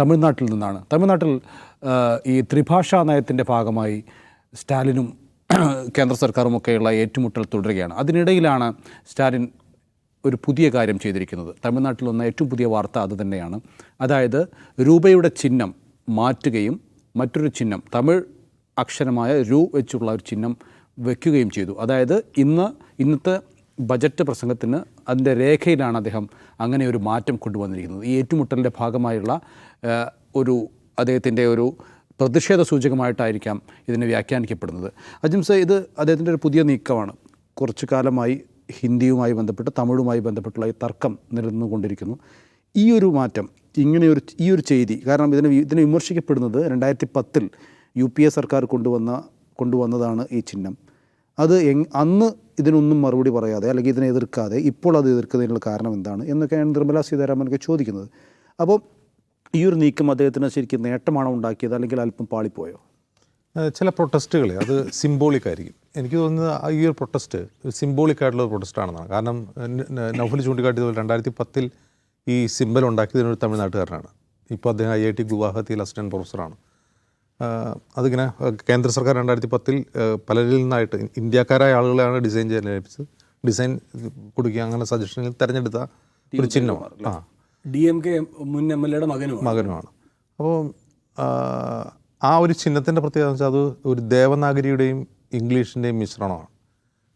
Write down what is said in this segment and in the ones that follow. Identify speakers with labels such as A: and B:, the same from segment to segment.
A: തമിഴ്നാട്ടിൽ നിന്നാണ്. തമിഴ്നാട്ടിൽ ഈ ത്രിഭാഷാ നയത്തിന്റെ ഭാഗമായി സ്റ്റാലിനും കേന്ദ്ര സർക്കാരുമൊക്കെയുള്ള ഏറ്റുമുട്ടൽ തുടരുകയാണ്. അതിനിടയിലാണ് സ്റ്റാലിൻ ഒരു പുതിയ കാര്യം ചെയ്തിരിക്കുന്നത്. തമിഴ്നാട്ടിൽ വന്ന ഏറ്റവും പുതിയ വാർത്ത അത് തന്നെയാണ്. അതായത് രൂപയുടെ ചിഹ്നം മാറ്റുകയും മറ്റൊരു ചിഹ്നം തമിഴ് അക്ഷരമായ രൂ വെച്ചുള്ള ഒരു ചിഹ്നം വയ്ക്കുകയും ചെയ്തു. അതായത് ഇന്ന് ഇന്നത്തെ ബജറ്റ് പ്രസംഗത്തിന് അതിന്റെ രേഖയിലാണ് അദ്ദേഹം അങ്ങനെ ഒരു മാറ്റം കൊണ്ടുവന്നിരിക്കുന്നത്. ഈ ഏറ്റുമുട്ടലിന്റെ ഭാഗമായുള്ള ഒരു അദ്ദേഹത്തിന്റെ ഒരു പ്രതിഷേധ സൂചകമായിട്ടായിരിക്കാം ഇതിനെ വ്യാഖ്യാനിക്കപ്പെടുന്നത്. അജിംസ ഇത് അദ്ദേഹത്തിന്റെ ഒരു പുതിയ നീക്കമാണ്. കുറച്ചു കാലമായി ഹിന്ദിയുമായി ബന്ധപ്പെട്ട് തമിഴുമായി ബന്ധപ്പെട്ടുള്ള ഈ തർക്കം നിലനിന്നുകൊണ്ടിരിക്കുന്നു. ഈ ഒരു മാറ്റം ഇങ്ങനെയൊരു ഈ ഒരു ചെയ്തി കാരണം ഇതിനെ ഇതിനെ വിമർശിക്കപ്പെടുന്നത് രണ്ടായിരത്തി പത്തിൽ യു പി എ സർക്കാർ കൊണ്ടുവന്ന കൊണ്ടുവന്നതാണ് ഈ ചിഹ്നം. അത് അന്ന് ഇതിനൊന്നും മറുപടി പറയാതെ അല്ലെങ്കിൽ ഇതിനെ എതിർക്കാതെ ഇപ്പോൾ അത് എതിർക്കുന്നതിനുള്ള കാരണം എന്താണ് എന്നൊക്കെയാണ് നിർമ്മലാ സീതാരാമനൊക്കെ ചോദിക്കുന്നത്. അപ്പോൾ ഈ ഒരു നീക്കം അദ്ദേഹത്തിന് ശരിക്കും നേട്ടമാണോ ഉണ്ടാക്കിയത് അല്ലെങ്കിൽ അല്പം പാളിപ്പോയോ?
B: ചില പ്രൊട്ടസ്റ്റുകൾ അത് സിംബോളിക് ആയിരിക്കും. എനിക്ക് തോന്നുന്നത് ഈ ഒരു പ്രൊട്ടസ്റ്റ് സിംബോളിക് ആയിട്ടുള്ള ഒരു പ്രൊട്ടസ്റ്റ് ആണെന്നാണ്. കാരണം നൗഫൽ ചൂണ്ടിക്കാട്ടിയതുപോലെ രണ്ടായിരത്തി പത്തിൽ ഈ സിംബൽ ഉണ്ടാക്കിയതിനൊരു തമിഴ്നാട്ടുകാരനാണ്. ഇപ്പോൾ അദ്ദേഹം ഐ ഐ ടി ഗുവാഹത്തിയിൽ അസിസ്റ്റന്റ് പ്രൊഫസറാണ് അതിങ്ങനെ കേന്ദ്ര സർക്കാർ രണ്ടായിരത്തി പത്തിൽ പലരിൽ നിന്നായിട്ട് ഇന്ത്യക്കാരായ ആളുകളെയാണ് ഡിസൈൻ ചെയ്യാൻ ഏൽപ്പിച്ചത് ഡിസൈൻ കൊടുക്കുക അങ്ങനെ സജഷനിൽ തിരഞ്ഞെടുത്ത ഒരു ചിഹ്നമാണ്. ആ.
C: ഡി എം കെ മുൻ എം എൽ എയുടെ മകനുമാണ്.
B: മകനുമാണ്. അപ്പോൾ ആ ഒരു ചിഹ്നത്തിന്റെ പ്രത്യേകത എന്ന് വെച്ചാൽ അത് ഒരു ദേവനാഗരിയുടെയും ഇംഗ്ലീഷിന്റെയും മിശ്രണമാണ്.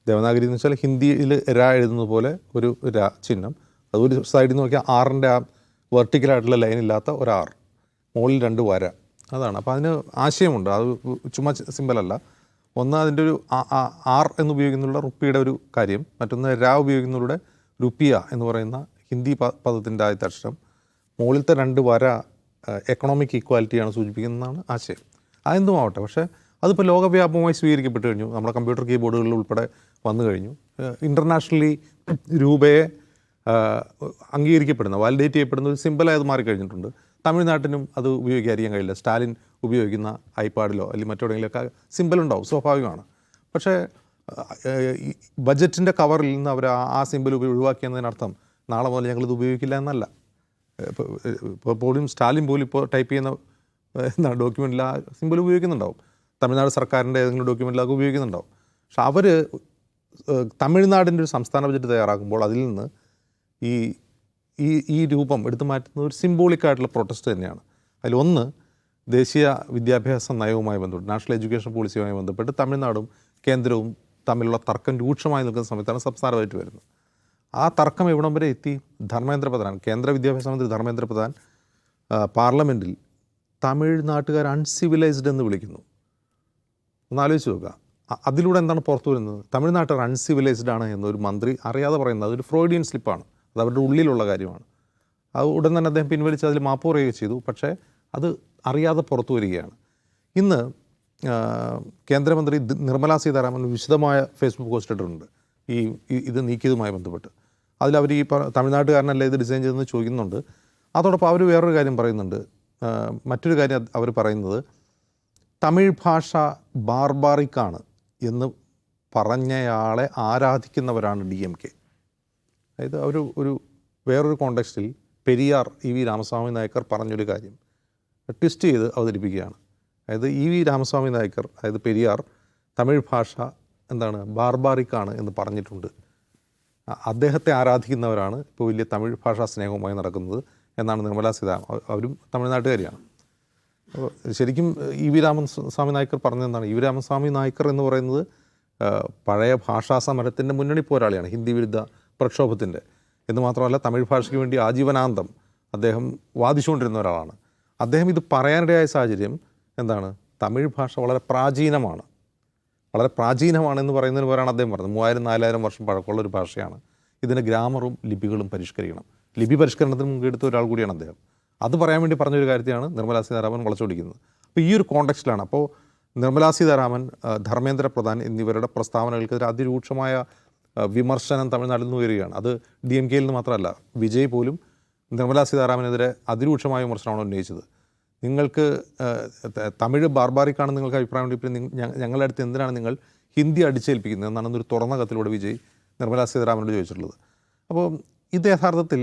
B: ദേവനാഗരി എന്ന് വെച്ചാൽ ഹിന്ദിയിൽ രാ എഴുതുന്നത് പോലെ ഒരു രാ ചിഹ്നം. അതൊരു ഒരു സൈഡിൽ നിന്ന് നോക്കിയാൽ ആറിന്റെ ആ വെർട്ടിക്കലായിട്ടുള്ള ലൈൻ ഇല്ലാത്ത ഒരു ആർ മുകളിൽ രണ്ട് വര. അതാണ്. അപ്പോൾ അതിന് ആശയമുണ്ട്. അത് ചുമ്മാ സിമ്പലല്ല ഒന്ന് അതിന്റെ ഒരു ആർ എന്ന് ഉപയോഗിക്കുന്നുള്ള റുപ്പിയുടെ ഒരു കാര്യം മറ്റൊന്ന് രാ ഉപയോഗിക്കുന്നതിലൂടെ റുപ്പിയ എന്ന് പറയുന്ന ഹിന്ദി പദത്തിന്റെ ആദ്യത്തെ അക്ഷരം. മുകളിലത്തെ രണ്ട് വര എക്കണോമിക് ഈക്വാലിറ്റിയാണ് സൂചിപ്പിക്കുന്നതാണ് ആശയം. അതെന്തും ആവട്ടെ പക്ഷേ അതിപ്പോൾ ലോകവ്യാപകമായി സ്വീകരിക്കപ്പെട്ട് കഴിഞ്ഞു. നമ്മുടെ കമ്പ്യൂട്ടർ കീബോർഡുകളിൽ ഉൾപ്പെടെ വന്നു കഴിഞ്ഞു. ഇന്റർനാഷണലി രൂപയെ അംഗീകരിക്കപ്പെടുന്ന വാലിഡേറ്റ് ചെയ്യപ്പെടുന്ന ഒരു സിമ്പിളായത് മാറിക്കഴിഞ്ഞിട്ടുണ്ട്. തമിഴ്നാട്ടിനും അത് ഉപയോഗിക്കാതിരിക്കാൻ കഴിയില്ല. സ്റ്റാലിൻ ഉപയോഗിക്കുന്ന ഐപാഡിലോ അല്ലെങ്കിൽ മറ്റെവിടെയെങ്കിലുമൊക്കെ സിമ്പിൾ ഉണ്ടാവും സ്വാഭാവികമാണ്. പക്ഷേ ബജറ്റിന്റെ കവറിൽ നിന്ന് അവർ ആ- സിമ്പിൾ ഒഴിവാക്കിയെന്നതിനർത്ഥം നാളെ മുതൽ ഞങ്ങളിത് ഉപയോഗിക്കില്ല എന്നല്ല. ഇപ്പോൾ പോലും സ്റ്റാലിൻ പോലും ഇപ്പോൾ ടൈപ്പ് ചെയ്യുന്ന എന്താണ് ഡോക്യുമെന്റിൽ ആ സിമ്പിൾ ഉപയോഗിക്കുന്നുണ്ടാവും. തമിഴ്നാട് സർക്കാരിന്റെ ഏതെങ്കിലും ഡോക്യുമെന്റിലൊക്കെ ഉപയോഗിക്കുന്നുണ്ടാവും. പക്ഷെ അവർ തമിഴ്നാടിന്റെ ഒരു സംസ്ഥാന ബജറ്റ് തയ്യാറാക്കുമ്പോൾ അതിൽ നിന്ന് ഈ ഈ ഈ രൂപം എടുത്തു മാറ്റുന്ന ഒരു സിംബോളിക് ആയിട്ടുള്ള പ്രൊട്ടസ്റ്റ് തന്നെയാണ്. അതിലൊന്ന് ദേശീയ വിദ്യാഭ്യാസ നയവുമായി ബന്ധപ്പെട്ട് നാഷണൽ എഡ്യൂക്കേഷൻ പോളിസിയുമായി ബന്ധപ്പെട്ട് തമിഴ്നാടും കേന്ദ്രവും തമ്മിലുള്ള തർക്കം രൂക്ഷമായി നിൽക്കുന്ന സമയത്താണ് സംസ്ഥാനമായിട്ട് വരുന്നത്. ആ തർക്കം എവിടം വരെ എത്തി? ധർമ്മേന്ദ്ര പ്രധാൻ കേന്ദ്ര വിദ്യാഭ്യാസ മന്ത്രി ധർമ്മേന്ദ്ര പ്രധാൻ പാർലമെന്റിൽ തമിഴ്നാട്ടുകാർ അൺസിവിലൈസ്ഡ് എന്ന് വിളിക്കുന്നു. ഒന്ന് ആലോചിച്ച് നോക്കുക. അതിലൂടെ എന്താണ് പുറത്തു വരുന്നത്? തമിഴ്നാട്ടുകാർ അൺസിവിലൈസ്ഡ് ആണ് എന്നൊരു മന്ത്രി അറിയാതെ പറയുന്നത്. അതൊരു ഫ്രോയിഡിയൻ സ്ലിപ്പാണ് അത് അവരുടെ ഉള്ളിലുള്ള കാര്യമാണ്. അത് ഉടൻ തന്നെ അദ്ദേഹം പിൻവലിച്ച് അതിൽ മാപ്പ് പറയുകയും ചെയ്തു. പക്ഷേ അത് അറിയാതെ പുറത്തു വരികയാണ്. ഇന്ന് കേന്ദ്രമന്ത്രി നിർമ്മലാ സീതാരാമൻ വിശദമായ ഫേസ്ബുക്ക് പോസ്റ്റ് ഇട്ടിട്ടുണ്ട്. ഈ ഇത് നീക്കിയതുമായി ബന്ധപ്പെട്ട്. അതിൽ അവർ ഈ തമിഴ്നാട്ടുകാരനല്ലേ ഇത് ഡിസൈൻ ചെയ്തെന്ന് ചോദിക്കുന്നുണ്ട്. അതോടൊപ്പം അവർ വേറൊരു കാര്യം പറയുന്നുണ്ട്. മറ്റൊരു കാര്യം അവർ പറയുന്നത് തമിഴ് ഭാഷ ബാർബാറിക്കാണ് എന്ന് പറഞ്ഞയാളെ ആരാധിക്കുന്നവരാണ് ഡി എം കെ. അതായത് അവർ ഒരു വേറൊരു കോണ്ടെക്സ്റ്റിൽ പെരിയാർ ഇ വി രാമസ്വാമി നായക്കർ പറഞ്ഞൊരു കാര്യം ട്വിസ്റ്റ് ചെയ്ത് അവതരിപ്പിക്കുകയാണ്. അതായത് ഇ വി രാമസ്വാമി നായക്കർ അതായത് പെരിയാർ തമിഴ് ഭാഷ എന്താണ് ബാർബാറിക്കാണ് എന്ന് പറഞ്ഞിട്ടുണ്ട്. അദ്ദേഹത്തെ ആരാധിക്കുന്നവരാണ് ഇപ്പോൾ വലിയ തമിഴ് ഭാഷാ സ്നേഹവുമായി നടക്കുന്നത് എന്നാണ് നിർമ്മലാ സീതാരാമൻ. അവ- അവരും തമിഴ്നാട്ടുകാരിയാണ്. ശരിക്കും ഇ വി രാമൻ സ്വാമി നായ്ക്കർ പറഞ്ഞതെന്താണ് ഇ വി രാമസ്വാമി നായ്ക്കർ എന്ന് പറയുന്നത് പഴയ ഭാഷാ സമരത്തിന്റെ മുന്നണി പോരാളിയാണ്. ഹിന്ദി വിരുദ്ധ പ്രക്ഷോഭത്തിന്റെ. എന്ന് മാത്രമല്ല തമിഴ് ഭാഷയ്ക്ക് വേണ്ടി ആജീവനാന്തം അദ്ദേഹം വാദിച്ചുകൊണ്ടിരുന്ന ഒരാളാണ്. അദ്ദേഹം ഇത് പറയാനിടയായ സാഹചര്യം എന്താണ്? തമിഴ് ഭാഷ വളരെ പ്രാചീനമാണ്. വളരെ പ്രാചീനമാണെന്ന് പറയുന്നതിന് പേരാണ് അദ്ദേഹം പറഞ്ഞത്. മൂവായിരം നാലായിരം വർഷം പഴക്കമുള്ള ഒരു ഭാഷയാണ്. ഇതിന് ഗ്രാമറും ലിപികളും പരിഷ്കരിക്കണം. ലിപി പരിഷ്കരണത്തിന് മുൻകെടുത്ത ഒരാൾ കൂടിയാണ് അദ്ദേഹം. അത് പറയാൻ വേണ്ടി പറഞ്ഞൊരു കാര്യത്തെയാണ് നിർമ്മലാ സീതാരാമൻ വളച്ചൊടിക്കുന്നത്. അപ്പോൾ ഈ ഒരു കോണ്ടക്സ്റ്റിലാണ്. അപ്പോൾ നിർമ്മലാ സീതാരാമൻ ധർമ്മേന്ദ്ര പ്രധാൻ എന്നിവരുടെ പ്രസ്താവനകൾക്കെതിരെ അതിരൂക്ഷമായ വിമർശനം തമിഴ്നാട്ടിൽ നിന്ന് ഉയരുകയാണ്. അത് ഡി എം കെയിൽ നിന്ന് മാത്രമല്ല വിജയ് പോലും നിർമ്മലാ സീതാരാമനെതിരെ അതിരൂക്ഷമായ വിമർശനമാണ് ഉന്നയിച്ചത്. നിങ്ങൾക്ക് തമിഴ് ബാർബാറിക്കാണെന്ന് നിങ്ങൾക്ക് അഭിപ്രായം ഉണ്ടെങ്കിൽ ഞങ്ങളുടെ അടുത്ത് എന്തിനാണ് നിങ്ങൾ ഹിന്ദി അടിച്ചേൽപ്പിക്കുന്നത് എന്നാണ് ഒരു തുറന്ന കത്തിലൂടെ വിജയ് നിർമ്മലാ സീതാരാമനോട് ചോദിച്ചിട്ടുള്ളത്. അപ്പോൾ ഇത് യഥാർത്ഥത്തിൽ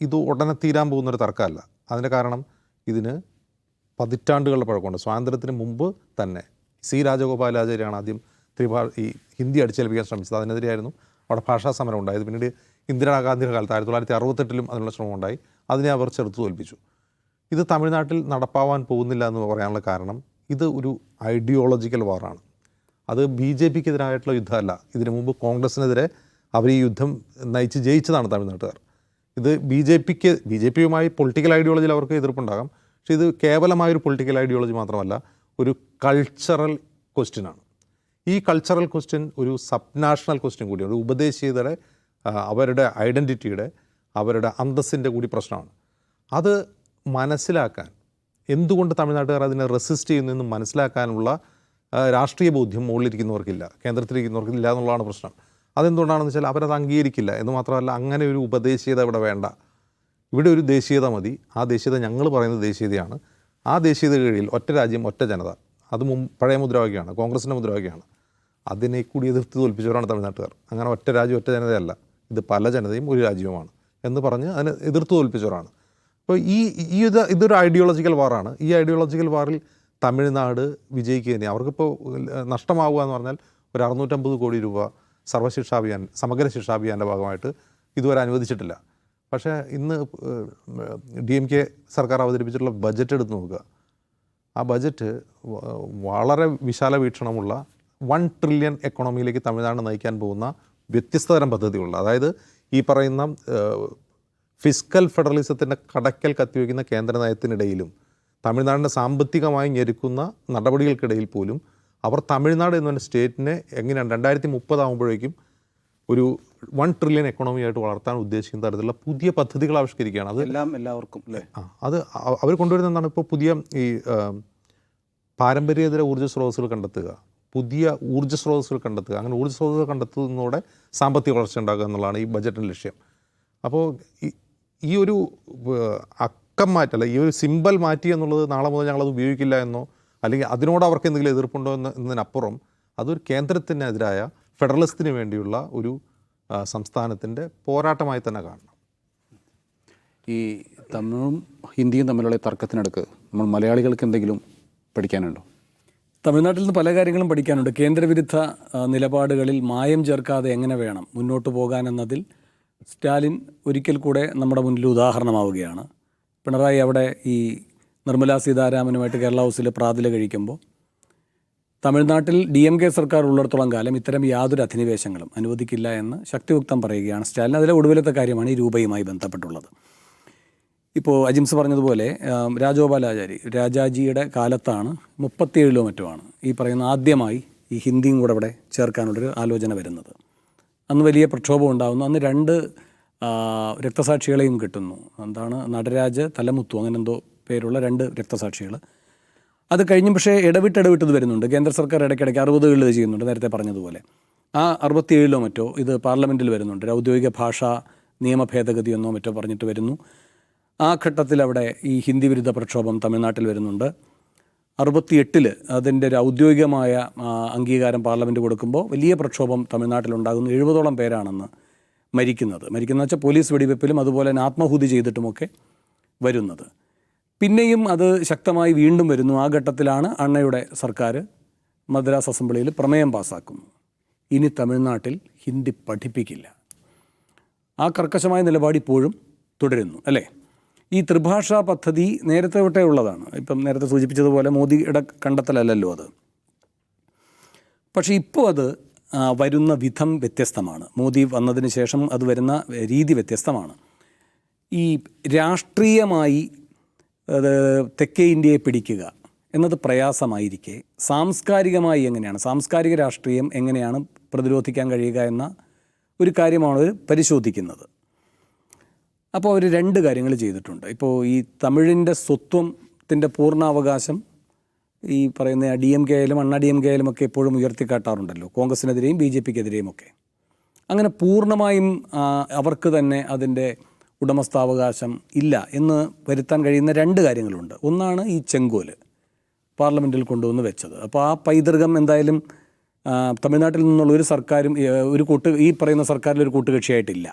B: ഇത് ഉടനെ തീരാൻ പോകുന്നൊരു തർക്കമല്ല. അതിന്റെ കാരണം ഇതിന് പതിറ്റാണ്ടുകളുടെ പഴക്കമുണ്ട്. സ്വാതന്ത്ര്യത്തിന് മുമ്പ് തന്നെ സി രാജഗോപാലാചാര്യാണ് ആദ്യം ത്രിഭാ ഈ ഹിന്ദി അടിച്ചേൽപ്പിക്കാൻ ശ്രമിച്ചത്. അതിനെതിരെയായിരുന്നു അവിടെ ഭാഷാ സമരം ഉണ്ടായത്. പിന്നീട് ഇന്ദിരാഗാന്ധിയുടെ കാലത്ത് ആയിരത്തി തൊള്ളായിരത്തി അറുപത്തെട്ടിലും അതിനുള്ള ശ്രമം ഉണ്ടായി. അതിനെ അവർ ചെറുത്തു തോൽപ്പിച്ചു. ഇത് തമിഴ്നാട്ടിൽ നടപ്പാവാൻ പോകുന്നില്ല എന്ന് പറയാനുള്ള കാരണം ഇത് ഒരു ഐഡിയോളജിക്കൽ വാറാണ് അത് ബി ജെ പിക്ക് എതിരായിട്ടുള്ള യുദ്ധമല്ല. ഇതിനു മുമ്പ് കോൺഗ്രസിനെതിരെ അവർ ഈ യുദ്ധം നയിച്ച് ജയിച്ചതാണ് തമിഴ്നാട്ടുകാർ. ഇത് ബി ജെ പിക്ക് ബി ജെ പിയുമായി പൊളിറ്റിക്കൽ ഐഡിയോളജിയിൽ അവർക്ക് എതിർപ്പുണ്ടാകാം. പക്ഷേ ഇത് കേവലമായൊരു പൊളിറ്റിക്കൽ ഐഡിയോളജി മാത്രമല്ല ഒരു കൾച്ചറൽ ക്വസ്റ്റ്യനാണ് ഈ കൾച്ചറൽ ക്വസ്റ്റ്യൻ ഒരു സബ് നാഷണൽ ക്വസ്റ്റ്യൻ കൂടിയാണ് ഒരു ഉപദേശീയതയുടെ അവരുടെ ഐഡന്റിറ്റിയുടെ അവരുടെ അന്തസ്സിന്റെ കൂടി പ്രശ്നമാണ്. അത് മനസ്സിലാക്കാൻ എന്തുകൊണ്ട് തമിഴ്നാട്ടുകാർ അതിനെ റെസിസ്റ്റ് ചെയ്യുന്നതെന്ന് മനസ്സിലാക്കാനുള്ള രാഷ്ട്രീയ ബോധ്യം മുകളിലിരിക്കുന്നവർക്കില്ല കേന്ദ്രത്തിലിരിക്കുന്നവർക്കില്ല എന്നുള്ളതാണ് പ്രശ്നം. അതെന്തുകൊണ്ടാണെന്ന് വെച്ചാൽ അവരത് അംഗീകരിക്കില്ല. എന്ന് മാത്രമല്ല അങ്ങനെ ഒരു ഉപദേശീയത ഇവിടെ വേണ്ട. ഇവിടെ ഒരു ദേശീയത മതി. ആ ദേശീയത ഞങ്ങൾ പറയുന്നത് ദേശീയതയാണ്. ആ ദേശീയത കീഴിൽ ഒറ്റ രാജ്യം ഒറ്റ ജനത. അത് മുമ്പ് പഴയ മുദ്രാവാക്യമാണ് കോൺഗ്രസിന്റെ മുദ്രാവാക്യമാണ്. അതിനെ കൂടി എതിർത്ത് തോൽപ്പിച്ചവരാണ് തമിഴ്നാട്ടുകാർ. അങ്ങനെ ഒറ്റ രാജ്യം ഒറ്റ ജനതയല്ല. ഇത് പല ജനതയും ഒരു രാജ്യവുമാണ് എന്ന് പറഞ്ഞ് അതിനെ എതിർത്ത് തോൽപ്പിച്ചവരാണ്. അപ്പോൾ ഈ ഈ ഇത് ഇതൊരു ഐഡിയോളജിക്കൽ വാറാണ് ഈ ഐഡിയോളജിക്കൽ വാറിൽ തമിഴ്നാട് വിജയിക്കുക തന്നെ. അവർക്കിപ്പോൾ നഷ്ടമാവുക എന്ന് പറഞ്ഞാൽ ഒരു അറുന്നൂറ്റമ്പത് കോടി രൂപ സർവശിക്ഷാഭിയാൻ സമഗ്ര ശിക്ഷാഭിയാന്റെ ഭാഗമായിട്ട് ഇതുവരെ അനുവദിച്ചിട്ടില്ല. പക്ഷേ ഇന്ന് ഡി എം കെ സർക്കാർ അവതരിപ്പിച്ചിട്ടുള്ള ബജറ്റ് എടുത്ത് നോക്കുക. ആ ബജറ്റ് വളരെ വിശാല വീക്ഷണമുള്ള വൺ ട്രില്യൺ എക്കണോമിയിലേക്ക് തമിഴ്നാട് നയിക്കാൻ പോകുന്ന വ്യത്യസ്ത തരം പദ്ധതികളുണ്ട്. അതായത് ഈ പറയുന്ന ഫിസ്ക്കൽ ഫെഡറലിസത്തിന്റെ കടക്കൽ കത്തിവയ്ക്കുന്ന കേന്ദ്ര നയത്തിനിടയിലും തമിഴ്നാടിനെ സാമ്പത്തികമായി ഞെരുക്കുന്ന നടപടികൾക്കിടയിൽ പോലും അവർ തമിഴ്നാട് എന്ന് പറഞ്ഞ സ്റ്റേറ്റിനെ എങ്ങനെയാണ് രണ്ടായിരത്തി മുപ്പതാകുമ്പോഴേക്കും ഒരു വൺ ട്രില്യൺ എക്കണോമി ആയിട്ട് വളർത്താൻ ഉദ്ദേശിക്കുന്ന തരത്തിലുള്ള പുതിയ പദ്ധതികൾ ആവിഷ്കരിക്കുകയാണ്. അത്
A: എല്ലാം എല്ലാവർക്കും അല്ലേ?
B: ആ അത് അവർ കൊണ്ടുവരുന്ന എന്താണ്? ഇപ്പോൾ പുതിയ ഈ പാരമ്പര്യേതര ഊർജ സ്രോതസ്സുകൾ കണ്ടെത്തുക. പുതിയ ഊർജ സ്രോതസ്സുകൾ കണ്ടെത്തുക. അങ്ങനെ ഊർജ സ്രോതസ്സുകൾ കണ്ടെത്തുന്നതോടെ സാമ്പത്തിക വളർച്ച ഉണ്ടാകുക എന്നുള്ളതാണ് ഈ ബജറ്റിന്റെ ലക്ഷ്യം. അപ്പോൾ ഈ ഒരു അക്കം മാറ്റല്ല ഈ ഒരു സിമ്പൽ മാറ്റി എന്നുള്ളത് നാളെ മുതൽ ഞങ്ങളത് ഉപയോഗിക്കില്ല എന്നോ അല്ലെങ്കിൽ അതിനോട് അവർക്ക് എന്തെങ്കിലും എതിർപ്പുണ്ടോ എന്ന് എന്നതിനപ്പുറം അതൊരു കേന്ദ്രത്തിനെതിരായ ഫെഡറലിസത്തിന് വേണ്ടിയുള്ള ഒരു സംസ്ഥാനത്തിന്റെ പോരാട്ടമായി തന്നെ കാണണം.
A: ഈ തമിഴും ഹിന്ദിയും തമ്മിലുള്ള തർക്കത്തിനടുക്ക് നമ്മൾ മലയാളികൾക്ക് എന്തെങ്കിലും പഠിക്കാനുണ്ടോ?
C: തമിഴ്നാട്ടിൽ നിന്ന് പല കാര്യങ്ങളും പഠിക്കാനുണ്ട്. കേന്ദ്രവിരുദ്ധ നിലപാടുകളിൽ മായം ചേർക്കാതെ എങ്ങനെ വേണം മുന്നോട്ട് പോകാൻ എന്നതിൽ സ്റ്റാലിൻ ഒരിക്കൽ കൂടെ നമ്മുടെ മുന്നിൽ ഉദാഹരണമാവുകയാണ്. പിണറായി അവിടെ ഈ നിർമ്മലാ സീതാരാമനുമായിട്ട് കേരള ഹൗസിൽ പ്രാതില കഴിക്കുമ്പോൾ തമിഴ്നാട്ടിൽ ഡി എം കെ സർക്കാർ ഉള്ളിടത്തോളം കാലം ഇത്തരം യാതൊരു അധിനിവേശങ്ങളും അനുവദിക്കില്ല എന്ന് ശക്തിയുക്തം പറയുകയാണ് സ്റ്റാലിൻ. അതിലെ ഒടുവിലത്തെ കാര്യമാണ് ഈ രൂപയുമായി ബന്ധപ്പെട്ടുള്ളത്. ഇപ്പോൾ അജിംസ് പറഞ്ഞതുപോലെ രാജഗോപാലാചാരി രാജാജിയുടെ കാലത്താണ് മുപ്പത്തിയേഴിലോ മറ്റുമാണ് ഈ പറയുന്ന ആദ്യമായി ഈ ഹിന്ദിയും കൂടെ ഇവിടെ ചേർക്കാനുള്ളൊരു ആലോചന വരുന്നത്. അന്ന് വലിയ പ്രക്ഷോഭം ഉണ്ടാകുന്നു അന്ന് രണ്ട് രക്തസാക്ഷികളെയും കിട്ടുന്നു. എന്താണ്? നടരാജ് തലമുത്തു അങ്ങനെ എന്തോ പേരുള്ള രണ്ട് രക്തസാക്ഷികൾ അത് കഴിഞ്ഞും പക്ഷേ ഇടവിട്ട് ഇടവിട്ടത് വരുന്നുണ്ട്. കേന്ദ്ര സർക്കാർ ഇടയ്ക്കിടയ്ക്ക് അറുപതുകളിൽ ചെയ്യുന്നുണ്ട് നേരത്തെ പറഞ്ഞതുപോലെ. ആ അറുപത്തിയേഴിലോ മറ്റോ ഇത് പാർലമെന്റിൽ വരുന്നുണ്ട്. ഔദ്യോഗിക ഭാഷാ നിയമ ഭേദഗതിയെന്നോ മറ്റോ പറഞ്ഞിട്ട് വരുന്നു. ആ ഘട്ടത്തിൽ അവിടെ ഈ ഹിന്ദി വിരുദ്ധ പ്രക്ഷോഭം തമിഴ്നാട്ടിൽ വരുന്നുണ്ട്. അറുപത്തിയെട്ടിൽ അതിന്റെ ഒരു ഔദ്യോഗികമായ അംഗീകാരം പാർലമെന്റ് കൊടുക്കുമ്പോൾ വലിയ പ്രക്ഷോഭം തമിഴ്നാട്ടിലുണ്ടാകുന്നു എഴുപതോളം പേരാണെന്ന് മരിക്കുന്നത്. മരിക്കുന്ന വെച്ചാൽ പോലീസ് വെടിവെപ്പിലും അതുപോലെ തന്നെ ആത്മാഹുതി ചെയ്തിട്ടുമൊക്കെ വരുന്നത്. പിന്നെയും അത് ശക്തമായി വീണ്ടും വരുന്നു. ആ ഘട്ടത്തിലാണ് അണ്ണയുടെ സർക്കാർ മദ്രാസ് അസംബ്ലിയിൽ പ്രമേയം പാസ്സാക്കുന്നു ഇനി തമിഴ്നാട്ടിൽ ഹിന്ദി പഠിപ്പിക്കില്ല. ആ കർക്കശമായ നിലപാട് ഇപ്പോഴും തുടരുന്നു അല്ലേ? ഈ ത്രിഭാഷാ പദ്ധതി നേരത്തെ തൊട്ടേ ഉള്ളതാണ്. ഇപ്പം നേരത്തെ സൂചിപ്പിച്ചതുപോലെ മോദിയുടെ കണ്ടെത്തലല്ലല്ലോ അത്. പക്ഷേ ഇപ്പോൾ അത് വരുന്ന വിധം വ്യത്യസ്തമാണ്. മോദി വന്നതിന് ശേഷം അത് വരുന്ന രീതി വ്യത്യസ്തമാണ്. ഈ രാഷ്ട്രീയമായി തെക്കേ ഇന്ത്യയെ പിടിക്കുക എന്നത് പ്രയാസമായിരിക്കെ സാംസ്കാരികമായി എങ്ങനെയാണ് സാംസ്കാരിക രാഷ്ട്രീയം എങ്ങനെയാണ് പ്രതിരോധിക്കാൻ കഴിയുക എന്ന ഒരു കാര്യമാണ് പരിശോധിക്കുന്നത്. അപ്പോൾ അവർ രണ്ട് കാര്യങ്ങൾ ചെയ്തിട്ടുണ്ട്. ഇപ്പോൾ ഈ തമിഴിന്റെ സ്വത്വത്തിന്റെ പൂർണാവകാശം ഈ പറയുന്ന ഡി എം കെ ആയാലും അണ്ണ ഡി എം കെ ആയാലും ഒക്കെ എപ്പോഴും ഉയർത്തിക്കാട്ടാറുണ്ടല്ലോ. കോൺഗ്രസിനെതിരെയും ബി ജെ പിക്കെതിരെയും ഒക്കെ. അങ്ങനെ പൂർണമായും അവർക്ക് തന്നെ അതിന്റെ ഉടമസ്ഥാവകാശം ഇല്ല എന്ന് വരുത്താൻ കഴിയുന്ന രണ്ട് കാര്യങ്ങളുണ്ട്. ഒന്നാണ് ഈ ചെങ്കോൽ പാർലമെന്റിൽ കൊണ്ടുവന്ന് വെച്ചത്. അപ്പോൾ ആ പൈതൃകം എന്തായാലും തമിഴ്നാട്ടിൽ നിന്നുള്ള ഒരു സർക്കാരും ഒരു കൂട്ട് ഈ പറയുന്ന സർക്കാരിൽ ഒരു കൂട്ടുകക്ഷിയായിട്ടില്ല.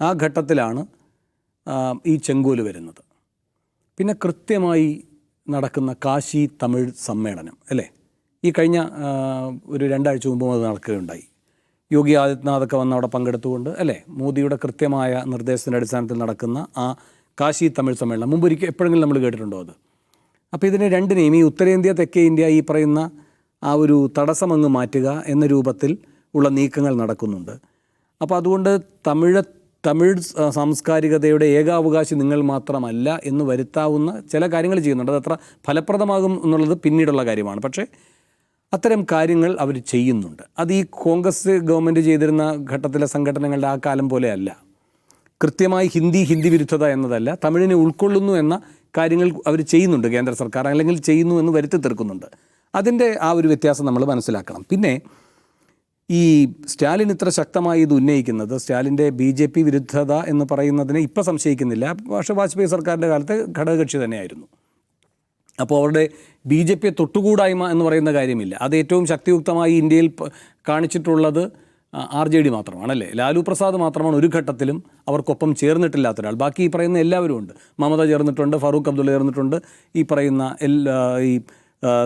C: ആ ഘട്ടത്തിലാണ് ഈ ചെങ്കോൽ വരുന്നത്. പിന്നെ കൃത്യമായി നടക്കുന്ന കാശി തമിഴ് സമ്മേളനം അല്ലേ? ഈ കഴിഞ്ഞ ഒരു രണ്ടാഴ്ച മുമ്പ് അത് നടക്കുകയുണ്ടായി. യോഗി ആദിത്യനാഥൊക്കെ വന്ന് അവിടെ പങ്കെടുത്തുകൊണ്ട് അല്ലേ? മോദിയുടെ കൃത്യമായ നിർദ്ദേശത്തിന്റെ അടിസ്ഥാനത്തിൽ നടക്കുന്ന ആ കാശി തമിഴ് സമ്മേളനം. മുമ്പ് എപ്പോഴെങ്കിലും നമ്മൾ കേട്ടിട്ടുണ്ടോ അത്? അപ്പോൾ ഇതിനെ രണ്ടിനെയും ഈ ഉത്തരേന്ത്യ തെക്കേ ഇന്ത്യ ഈ പറയുന്ന ആ ഒരു തടസ്സമങ്ങ് മാറ്റുക എന്ന രൂപത്തിൽ ഉള്ള നീക്കങ്ങൾ നടക്കുന്നുണ്ട്. അപ്പോൾ അതുകൊണ്ട് തമിഴ് തമിഴ് സാംസ്കാരികതയുടെ ഏകാവകാശി നിങ്ങൾ മാത്രമല്ല എന്ന് വരുത്താവുന്ന ചില കാര്യങ്ങൾ ചെയ്യുന്നുണ്ട്. അത് അത്ര ഫലപ്രദമാകും എന്നുള്ളത് പിന്നീടുള്ള കാര്യമാണ്. പക്ഷേ അത്തരം കാര്യങ്ങൾ അവർ ചെയ്യുന്നുണ്ട്. അത് ഈ കോൺഗ്രസ് ഗവൺമെന്റ് ചെയ്തിരുന്ന ഘട്ടത്തിലെ സംഘടനകളുടെ ആ കാലം പോലെയല്ല. കൃത്യമായി ഹിന്ദി ഹിന്ദി വിരുദ്ധത എന്നതല്ല തമിഴിനെ ഉൾക്കൊള്ളുന്നു എന്ന കാര്യങ്ങൾ അവർ ചെയ്യുന്നുണ്ട് കേന്ദ്ര സർക്കാർ അല്ലെങ്കിൽ ചെയ്യുന്നു എന്ന് വരുത്തി തീർക്കുന്നുണ്ട്. അതിന്റെ ആ ഒരു വ്യത്യാസം നമ്മൾ മനസ്സിലാക്കണം. പിന്നെ ഈ സ്റ്റാലിൻ ഇത്ര ശക്തമായി ഇത് ഉന്നയിക്കുന്നത് സ്റ്റാലിന്റെ ബി ജെ പി വിരുദ്ധത എന്ന് പറയുന്നതിനെ ഇപ്പം സംശയിക്കുന്നില്ല. പക്ഷേ വാജ്പേയി സർക്കാരിന്റെ കാലത്ത് ഘടകകക്ഷി തന്നെയായിരുന്നു. അപ്പോൾ അവരുടെ ബി ജെ പിയെ തൊട്ടുകൂടായ്മ എന്ന് പറയുന്ന കാര്യമില്ല. അത് ഏറ്റവും ശക്തിയുക്തമായി ഇന്ത്യയിൽ കാണിച്ചിട്ടുള്ളത് ആർ ജെ ഡി മാത്രമാണ് അല്ലേ ലാലു പ്രസാദ് മാത്രമാണ് ഒരു ഘട്ടത്തിലും അവർക്കൊപ്പം ചേർന്നിട്ടില്ലാത്ത ഒരാൾ ബാക്കി ഈ പറയുന്ന എല്ലാവരും ഉണ്ട്. മമത ചേർന്നിട്ടുണ്ട് ഫറൂഖ് അബ്ദുള്ള ചേർന്നിട്ടുണ്ട് ഈ പറയുന്ന എല്ലാ ഈ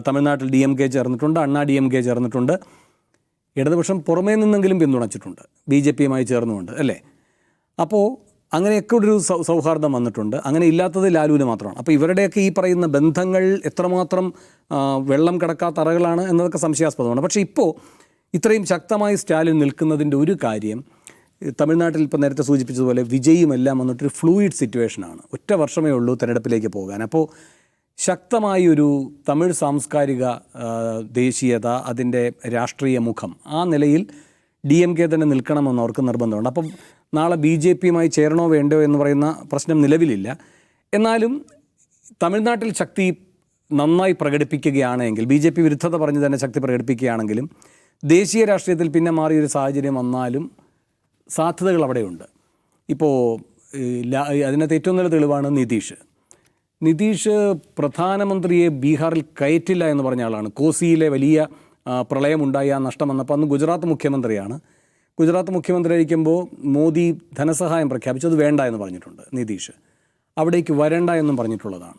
C: തമിഴ്നാട്ടിൽ ഡി എം കെ ചേർന്നിട്ടുണ്ട് അണ്ണാ ഡി എം കെ ചേർന്നിട്ടുണ്ട്. ഇടതുപക്ഷം പുറമേ നിന്നെങ്കിലും പിന്തുണച്ചിട്ടുണ്ട്. ബി ജെ പിയുമായി ചേർന്നുകൊണ്ട് അല്ലേ? അപ്പോൾ അങ്ങനെയൊക്കെ ഒരു സൗഹാർദ്ദം വന്നിട്ടുണ്ട്. അങ്ങനെ ഇല്ലാത്തത് ലാലുവിന് മാത്രമാണ്. അപ്പോൾ ഇവരുടെയൊക്കെ ഈ പറയുന്ന ബന്ധങ്ങൾ എത്രമാത്രം വെള്ളം കിടക്കാത്ത അറകളാണ് എന്നതൊക്കെ സംശയാസ്പദമാണ്. പക്ഷേ ഇപ്പോൾ ഇത്രയും ശക്തമായി സ്റ്റാലിൻ നിൽക്കുന്നതിന്റെ ഒരു കാര്യം തമിഴ്നാട്ടിൽ ഇപ്പോൾ നേരത്തെ സൂചിപ്പിച്ചതുപോലെ വിജയും എല്ലാം വന്നിട്ടൊരു ഫ്ലൂയിഡ് സിറ്റുവേഷനാണ്. ഒറ്റ വർഷമേ ഉള്ളൂ തെരഞ്ഞെടുപ്പിലേക്ക് പോകാൻ. അപ്പോൾ ശക്തമായി ഒരു തമിഴ് സാംസ്കാരിക ദേശീയത അതിന്റെ രാഷ്ട്രീയ മുഖം ആ നിലയിൽ ഡി എം കെ തന്നെ നിൽക്കണമെന്ന് അവർക്ക് നിർബന്ധമുണ്ട്. അപ്പം നാളെ ബി ജെ പിയുമായി ചേരണോ വേണ്ടോ എന്ന് പറയുന്ന പ്രശ്നം നിലവിലില്ല. എന്നാലും തമിഴ്നാട്ടിൽ ശക്തി നന്നായി പ്രകടിപ്പിക്കുകയാണെങ്കിൽ ബി ജെ പി വിരുദ്ധത പറഞ്ഞ് തന്നെ ശക്തി പ്രകടിപ്പിക്കുകയാണെങ്കിലും ദേശീയ രാഷ്ട്രീയത്തിൽ പിന്നെ മാറിയൊരു സാഹചര്യം വന്നാലും സാധ്യതകൾ അവിടെയുണ്ട്. ഇപ്പോൾ അതിനകത്ത് ഏറ്റവും നല്ല തെളിവാണ് നിതീഷ്. നിതീഷ് പ്രധാനമന്ത്രിയെ ബീഹാറിൽ കയറ്റില്ല എന്ന് പറഞ്ഞ ആളാണ്. കോസിയിലെ വലിയ പ്രളയമുണ്ടായ നഷ്ടം വന്നപ്പോൾ അന്ന് ഗുജറാത്ത് മുഖ്യമന്ത്രിയാണ്. ഗുജറാത്ത് മുഖ്യമന്ത്രി ആയിരിക്കുമ്പോൾ മോദി ധനസഹായം പ്രഖ്യാപിച്ചു. അത് വേണ്ട എന്ന് പറഞ്ഞിട്ടുണ്ട് നിതീഷ്. അവിടേക്ക് വരണ്ട എന്നും പറഞ്ഞിട്ടുള്ളതാണ്.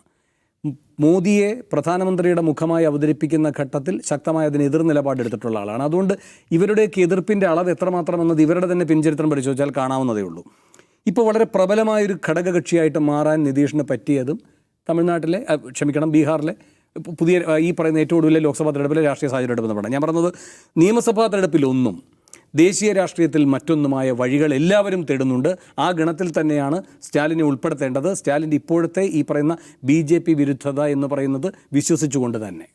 C: മോദിയെ പ്രധാനമന്ത്രിയുടെ മുഖമായി അവതരിപ്പിക്കുന്ന ഘട്ടത്തിൽ ശക്തമായ അതിന് എതിർ നിലപാടെടുത്തിട്ടുള്ള ആളാണ്. അതുകൊണ്ട് ഇവരുടെയൊക്കെ എതിർപ്പിന്റെ അളവ് എത്രമാത്രം എന്നത് ഇവരുടെ തന്നെ പിൻചരിത്രം പരിശോധിച്ചാൽ കാണാവുന്നതേ ഉള്ളൂ. ഇപ്പോൾ വളരെ പ്രബലമായൊരു ഘടകകക്ഷിയായിട്ട് മാറാൻ നിതീഷിന് പറ്റിയതും തമിഴ്നാട്ടിലെ ക്ഷമിക്കണം ബീഹാറിലെ പുതിയ ഈ പറയുന്ന ഏറ്റവും ഒടുവിലെ ലോക്സഭാ തെരഞ്ഞെടുപ്പിലെ രാഷ്ട്രീയ സാഹചര്യം ബന്ധപ്പെടാം. ഞാൻ പറഞ്ഞത് നിയമസഭാ തെരഞ്ഞെടുപ്പിലൊന്നും ദേശീയ രാഷ്ട്രീയത്തിൽ മറ്റൊന്നുമായ വഴികൾ എല്ലാവരും തേടുന്നുണ്ട്. ആ ഗണത്തിൽ തന്നെയാണ് സ്റ്റാലിനെ ഉൾപ്പെടുത്തേണ്ടത്. സ്റ്റാലിന്റെ ഇപ്പോഴത്തെ ഈ പറയുന്ന ബി വിരുദ്ധത എന്ന് പറയുന്നത് വിശ്വസിച്ചുകൊണ്ട് തന്നെ.